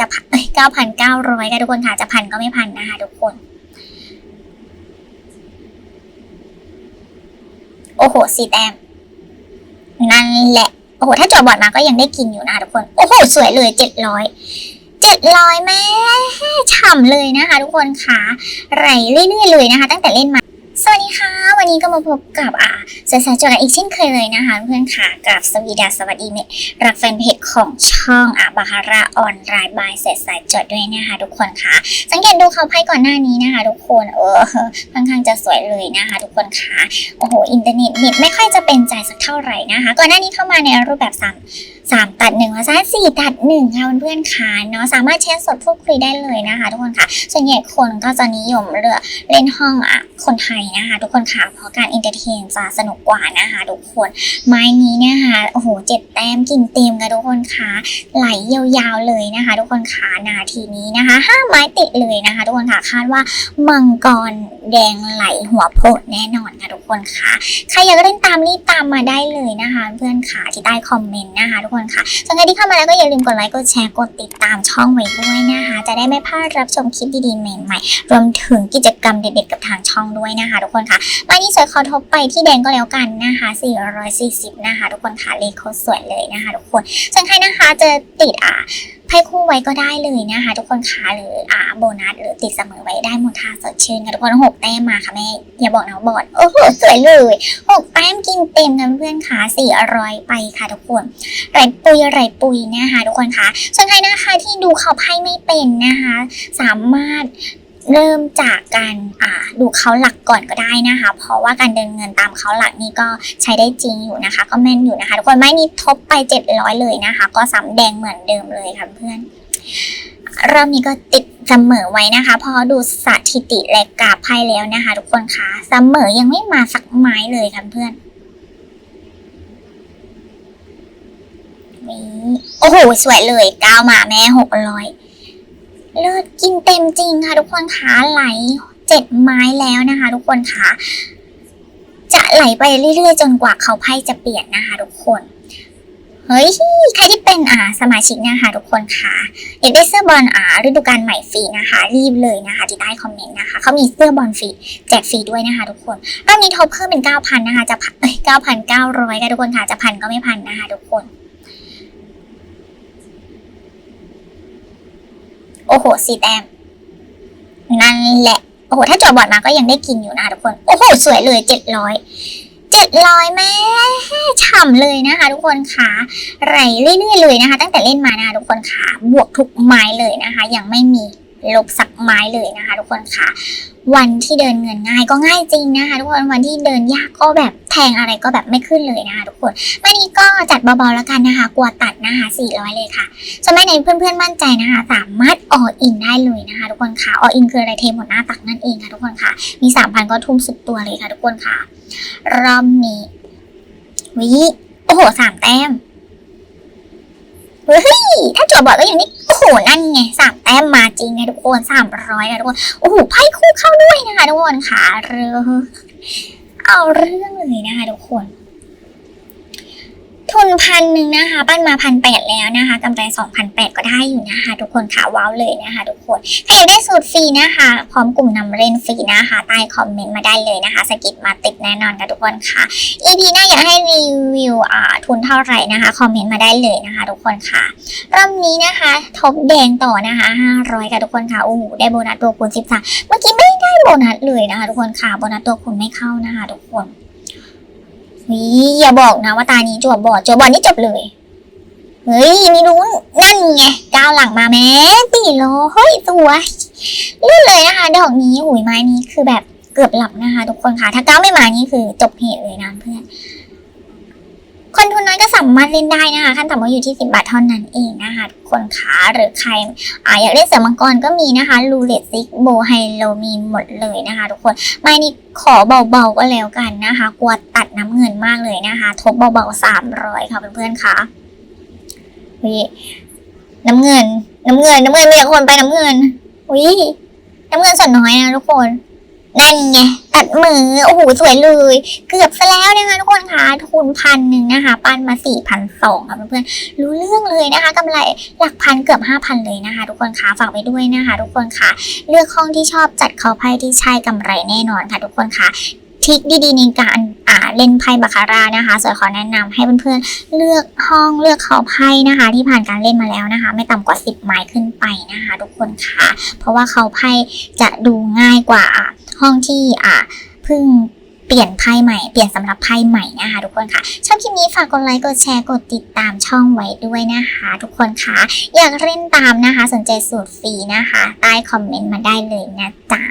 จะพันเก้าพันเก้าร้อยค่ะทุกคนค่ะจะพันก็ไม่พันนะคะทุกคน โอ้โหสีแต้มนั่นแหละ โอ้โห ถ้าจอบอดมาก็ยังได้กินอยู่นะคะทุกคน โอ้โห สวยเลยเจ็ดร้อยเจ็ดร้อยแม่ฉ่ำเลยนะคะทุกคนค่ะไหลเรื่อยๆเลยนะคะ ตั้งแต่เล่นมา นี้ก็มาพบกับอ่าเซซาจอกันอีกเช่นเคยเลยนะคะเพื่อนค่ะกับสวีดาสวัสดีเมตรักแฟนเพจของช่องอะบาคาร่าออนไลน์บายเซซายจอดด้วยนะคะทุกคนค่ะ สังเกตดูเขาไพ่ก่อนหน้านี้นะคะ ทุกคนเออค่อนข้างจะสวยเลยนะคะ ทุกคนค่ะโอ้โหอินเทอร์เน็ตเน็ตไม่ค่อยจะเป็นใจสักเท่าไหร่นะคะ ก่อนหน้านี้เข้ามาในรูปแบบสามสามตัดหนึ่งภาษาสี่ตัดหนึ่งค่ะเพื่อนๆค่ะเนาะสามารถแชทสดพูดคุยได้เลยนะคะ ทุกคนค่ะส่วนใหญ่คนก็จะนิยมเลือกเล่นห้องอะคนไทยนะคะ ทุกคนค่ะเพราะการอินเตอร์เทนจะสนุกกว่านะคะทุกคน ไม้นี้เนะคะโอ้โหเจ็ดแต้มกินเต็มกันทุกคนค่ะไหลยาวๆเลยนะคะ ทุกคนค่ะนาทีนี้นะคะห้าไม้ติดเลยนะคะ ทุกคนค่ะคาดว่ามังกรแดงไหลหัวโพแน่นอนค่ะทุกคนค่ะใครอยากเล่นตามรีบตามมาได้เลยนะคะ เพื่อนค่ะที่ใต้คอมเมนต์นะคะ ทุกคนค่ะส่วนใครที่เข้ามาแล้วก็อย่าลืมกดไลค์กดแชร์กดติดตามช่องไว้ด้วยนะคะ จะได้ไม่พลาดรับชมคลิปดีๆใหม่ ๆ รวมถึงกิจกรรมเด็ดๆกับทางช่องด้วยนะคะ ทุกคนค่ะมานี่สวยขอทบไปที่แดงก็แล้วกันนะคะ 440 นะคะ ทุกคนค่ะเลขเขาสวยเลยนะคะ ทุกคนส่วนใครนะคะจะติดอ่าไพ่คู่ไว้ก็ได้เลยนะคะ ทุกคนค่ะหรืออ่าโบนัสหรือติดเสมอไว้ได้หมดท่าสดชื่นค่ะทุกคนหกแต้มมาค่ะแม่อย่าบอกนะบอดโอ้โหสวยเลยหกแต้มกินเต็มกันเพื่อนค่ะสี่อร่อยไปค่ะทุกคนไรปุยไรปุยนะคะ ทุกคนค่ะส่วนใครนะคะที่ดูเขาไพ่ไม่เป็นนะคะ สามารถ เริ่มจากการดูเขาหลักก่อนก็ได้นะคะ เพราะว่าการเดินเงินตามเขาหลักนี่ก็ใช้ได้จริงอยู่นะคะ ก็แม่นอยู่นะคะทุกคนไม่นี้ทบไป 700 เลยนะคะ ก็สามแดงเหมือนเดิมเลยค่ะเพื่อนเรอบนี้ก็ติดเสมอไว้นะคะ พอดูสถิติและกราฟไพ่แล้วนะคะ ทุกคนคะเสมอยังไม่มาสักไม้เลยค่ะเพื่อนนี่โอ้โห สวยเลยก้าวมาแม่หกร้อย เลิศกินเต็มจริงค่ะ ทุกคนคะไหลเจ็ดไม้แล้วนะคะ ทุกคนคะจะไหลไปเรื่อยๆ จนกว่าเขาไพ่จะเปลี่ยนนะคะ ทุกคนเฮ้ยใครที่เป็นอ่าสมาชิกนะคะทุกคนค่ะอยากได้เสื้อบอลอ่าฤดูกาลใหม่ฟรีนะคะ รีบเลยนะคะที่ใต้คอมเมนต์นะคะเขามีเสื้อบอลฟรีแจกฟรีด้วยนะคะ ทุกคนรอบนี้ทบเพิ่มเป็น 9,000 นะคะ จะพันเอ้ย9,900ค่ะทุกคนค่ะจะพันก็ไม่พันนะคะ ทุกคน โอ้โหสี่แต้มนั่นแหละ โอ้โห ถ้าจอบอดมาก็ยังได้กินอยู่นะทุกคน โอ้โห สวยเลยเจ็ดร้อยเจ็ดร้อยแม่ฉ่ำเลยนะคะ ทุกคนค่ะไหลเรื่อยๆเลยนะคะ ตั้งแต่เล่นมานะคะทุกคนค่ะบวกทุกไม้เลยนะคะ ยังไม่มี ลบสักไม้เลยนะคะ ทุกคนค่ะ วันที่เดินเงินง่ายก็ง่ายจริงนะคะ ทุกคนวันที่เดินยากก็แบบแทงอะไรก็แบบไม่ขึ้นเลยนะคะทุกคนวันนี้ก็จัดเบาๆแล้วกันนะคะกลัวตัดนะคะ400 เลยค่ะสมัยไหนเพื่อนๆมั่นใจนะคะ สามารถอออินได้เลยนะคะ ทุกคนค่ะออินคืออะไรเทหมดหน้าตักนั่นเองค่ะ ทุกคนค่ะ มีสามพันก็ทุ่มสุดตัวเลยค่ะ ทุกคนค่ะรอบนี้วิโอ้โหสามแต้มเฮ้ยถ้าจั่วบอดก็อย่างนี้ โอ้โหนั่นไงสามแต้มมาจริงนะทุกคนสามร้อยนะทุกคนโอ้โหไพ่คู่เข้าด้วยนะคะทุกคนค่ะเรือเอาเรื่องเลยนะคะทุกคน ทุนพันหนึ่งนะคะ ปั้นมาพันแปดแล้วนะคะกำไรสองพันแปดก็ได้อยู่นะคะ ทุกคนค่ะว้าวเลยนะคะ ทุกคนใครอยากได้สูตรฟรีนะคะ พร้อมกลุ่มนำเล่นฟรีนะคะ ใต้คอมเมนต์มาได้เลยนะคะ สกิปมาติดแน่นอนค่ะทุกคนค่ะ EP หน้าอยากให้รีวิวอ่าทุนเท่าไหร่นะคะ คอมเมนต์มาได้เลยนะคะ ทุกคนค่ะรอบนี้นะคะทบแดงต่อนะคะ500ค่ะทุกคนค่ะโอ้โหได้โบนัสตัวคูณ13เมื่อกี้ไม่ได้โบนัสเลยนะคะ ทุกคนค่ะโบนัสตัวคูณไม่เข้านะคะ ทุกคน วิอย่าบอกนะว่าตานี้จวบบอดจวบบอดนี่จบเลย เฮ้ยไม่รู้นั่นไงก้าวหลังมาแม่ตีโลเฮ้ยสวยเลื่อนเลยนะคะดอกนี้หุยไม้นี้คือแบบเกือบหลับนะคะ ทุกคนค่ะ ถ้าก้าวไม่มานี่คือจบเหตุเลยนะเพื่อน คนทุนน้อยก็สามารถเล่นได้นะคะขั้นต่ำก็อยู่ที่สิบาทเท่านั้นเองนะคะคนค่ะหรือใครออยากเล่นเสือมังกรก็มีนะคะลูเลตซิกโบไฮโลมีหมดเลยนะคะทุกคนไม่นี่ขอเบาๆก็แล้วกันนะคะ กลัวตัดน้ำเงินมากเลยนะคะ ทบเบาๆสามร้อยค่ะเพื่อนๆค่ะวิน้ำเงิน น้ำเงิน น้ำเงินมีแต่คนไปน้ำเงินวิน้ำเงินส่วนน้อยนะทุกคน นั่นไง ตัดมือโอ้โหสวยเลย เกือบซะแล้วนะคะทุกคนคะทุนพันหนึ่งนะคะปั้นมาสี่พันสองค่ะเพื่อนๆรู้เรื่องเลยนะคะกำไรหลักพันเกือบห้าพันเลยนะคะ ทุกคนคะฝากไว้ด้วยนะคะ ทุกคนคะเลือกห้องที่ชอบจัดเขาไพ่ที่ใช่กำไรแน่นอนค่ะ ทุกคนคะทริคดีๆในการอ่าเล่นไพ่บาคาร่านะคะสวยขอแนะนำให้เพื่อนๆเลือกห้องเลือกเขาไพ่นะคะ ที่ผ่านการเล่นมาแล้วนะคะ ไม่ต่ำกว่า 10 ไม้ขึ้นไปนะคะ ทุกคนค่ะ เพราะว่าเขาไพ่จะดูง่ายกว่า ห้องที่อ่าเพิ่งเปลี่ยนไพ่ใหม่ เปลี่ยนสำหรับไพ่ใหม่นะคะทุกคนค่ะ ชอบคลิปนี้ฝากกดไลค์ กดแชร์ กดติดตามช่องไว้ด้วยนะคะ ทุกคนค่ะ อยากเล่นตามนะคะ สนใจสูตรฟรีนะคะ ใต้คอมเมนต์มาได้เลยนะจ๊ะ